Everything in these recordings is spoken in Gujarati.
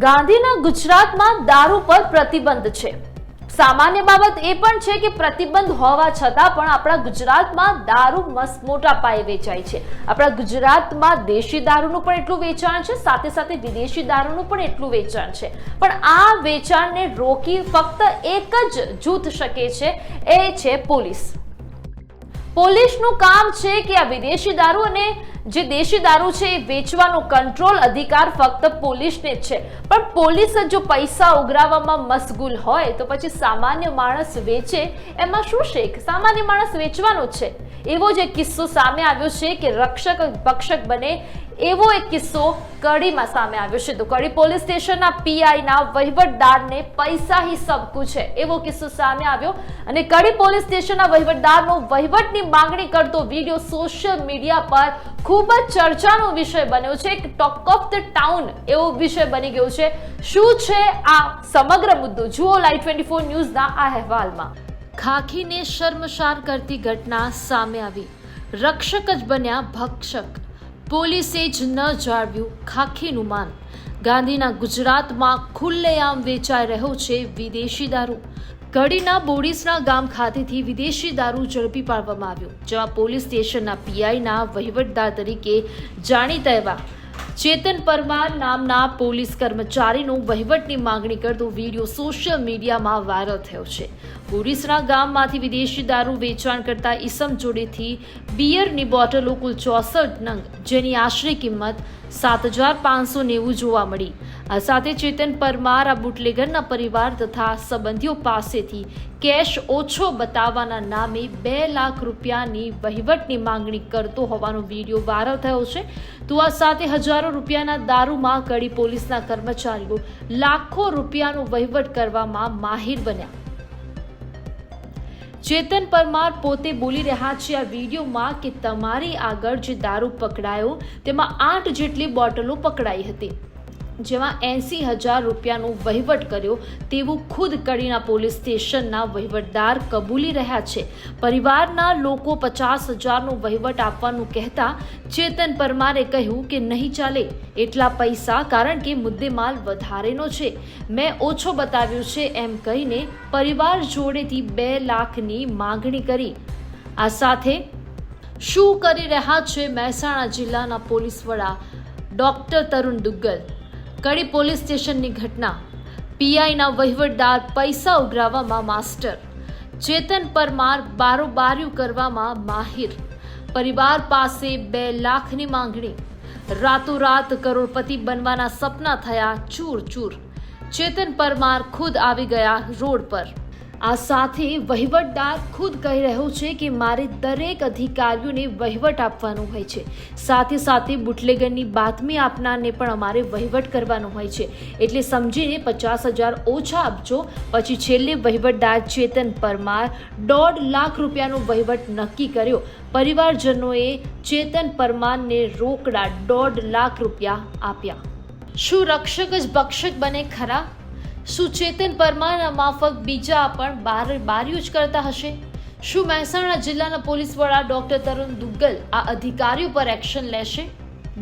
ગાંધીના ગુજરાતમાં દારૂ પર પ્રતિબંધ છે. સામાન્ય બાબત એ પણ છે કે પ્રતિબંધ હોવા છતાં પણ આપણા ગુજરાતમાં દારૂ મસ્ત મોટા પાયે વેચાય છે. આપણા ગુજરાતમાં દેશી દારૂનું પણ એટલું વેચાણ છે, સાથે સાથે વિદેશી દારૂનું પણ એટલું વેચાણ છે. પણ આ વેચાણને રોકી ફક્ત એક જ જૂથ શકે છે, એ છે પોલીસ. પોલીસનું કામ છે કે આ વિદેશી દારૂ અને જે દેશી દારૂ છે એ વેચવાનો કંટ્રોલ અધિકાર ફક્ત પોલીસને જ છે. પણ પોલીસ જ જો પૈસા ઉઘરાવવામાં મશગુલ હોય તો પછી સામાન્ય માણસ વેચે. એમાં શું શેખ સામાન્ય માણસ વેચવાનો છે. એવો જ એક કિસ્સો સામે આવ્યો છે કે રક્ષક ભક્ષક બને એવો એક કિસ્સો કડીમાં સામે આવ્યો છે. તો કડી પોલીસ સ્ટેશનના પીઆઈના વહીવટદારને પૈસા હી સબ કુછ છે. એવો કિસ્સો સામે આવ્યો અને કડી પોલીસ સ્ટેશનના વહીવટદારનો વહીવટની માંગણી કરતો વીડિયો સોશિયલ મીડિયા પર ખૂબ જ ચર્ચાનો વિષય બન્યો છે. એક ટોક ઓફ ધ ટાઉન એવો વિષય બની ગયો છે. શું છે આ સમગ્ર મુદ્દો? જુઓ લાઈવ ટ્વેન્ટી ફોર ન્યૂઝના આ અહેવાલમાં. ખાખીને શર્મસાર કરતી ઘટના સામે આવી. રક્ષક જ બન્યા ભક્ષક. પોલીસે જ ન જાળવ્યું ખાખીનું માન. ગાંધીના ગુજરાતમાં ખુલ્લેઆમ વેચાઈ રહ્યો છે વિદેશી દારૂ. ઘડીના બોડીસના ગામ ખાતેથી વિદેશી દારૂ ઝડપી પાડવામાં આવ્યો, જેમાં પોલીસ સ્ટેશનના પીઆઈના વહીવટદાર તરીકે જાણીતા એવા ચેતન પરમાર નામના પોલીસ કર્મચારીનું વહીવટની માંગણી કરતો વીડિયો સોશિયલ મીડિયામાં વાયરલ થયો છે. બોરીસના ગામમાંથી વિદેશી દારૂ વેચાણ કરતા ઈસમ જોડેથી બિયરની બોટલો કુલ ચોસઠ નંગ, જેની આશરે કિંમત સાત હજાર પાંચસો નેવું જોવા મળી. આ સાથે ચેતન પરમાર, આ બુટલેગરના પરિવાર તથા સંબંધીઓ પાસેથી કેશ ઓછો બતાવવાના નામે બે લાખ રૂપિયાની વહીવટની માંગણી કરતો હોવાનો વીડિયો વાયરલ થયો છે. તો આ સાથે હજારો રૂપિયાના દારૂમાં કડી પોલીસના કર્મચારીઓ લાખો રૂપિયાનો વહીવટ કરવામાં માહિર બન્યા. ચેતન પરમાર પોતે બોલી રહ્યા છે આ વિડીયોમાં કે તમારી આગળ જે દારૂ પકડાયો, તેમાં આઠ જેટલી બોટલો પકડાઈ હતી. જેમાં એંસી હજાર રૂપિયાનો વહીવટ કર્યો તેવું ખુદ કડીના પોલીસ સ્ટેશનના વહીવટદાર કબૂલી રહ્યા છે. પરિવારના લોકો પચાસ હજારનો વહીવટ આપવાનું કહેતા ચેતન પરમારે કહ્યું કે નહીં ચાલે, એટલા પૈસા કારણ કે મુદ્દેમાલ વધારેનો છે. મેં ઓછો બતાવ્યો છે એમ કહીને પરિવાર જોડેથી બે લાખની માગણી કરી. આ સાથે શું કરી રહ્યા છે મહેસાણા જિલ્લાના પોલીસ વડા ડોક્ટર તરુણ દુગ્ગલ? કડી પોલીસ સ્ટેશનની ઘટના. પીઆઈના વહીવટદાર પૈસા ઉઘરાવવામાં માસ્ટર. ચેતન પરમાર બારોબાર્યું કરવામાં માહિર. પરિવાર પાસે બે લાખની માંગણી. રાતોરાત કરોડપતિ બનવાના સપના થયા ચૂર ચૂર ચેતન પરમાર ખુદ આવી ગયા રોડ પર. આ સાથે વહીવટદાર ખુદ કહી રહ્યો છે કે મારે દરેક અધિકારીઓને વહીવટ આપવાનું હોય છે. સાથે સાથે બુટલેગરની બાતમી આપનારને પણ અમારે વહીવટ કરવાનો હોય છે. એટલે સમજીને પચાસ હજાર ઓછા આપજો. પછી છેલ્લે વહીવટદાર ચેતન પરમાર દોઢ લાખ રૂપિયાનો વહીવટ નક્કી કર્યો. પરિવારજનોએ ચેતન પરમારને રોકડા દોઢ લાખ રૂપિયા આપ્યા. શું રક્ષક જ ભક્ષક બને ખરા? શું ચેતન પરમારના માફક બીજા પણ બાર બારીઓ જ કરતા હશે. શું મહેસાણા જિલ્લાના પોલીસ વડા ડોક્ટર તરુણ દુગ્ગલ આ અધિકારીઓ પર એક્શન લેશે?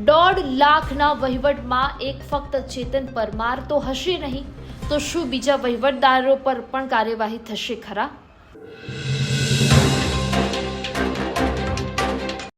દોઢ લાખના વહીવટમાં એક ફક્ત ચેતન પરમાર તો હશે નહીં. તો શું બીજા વહીવટદારો પર પણ કાર્યવાહી થશે ખરા?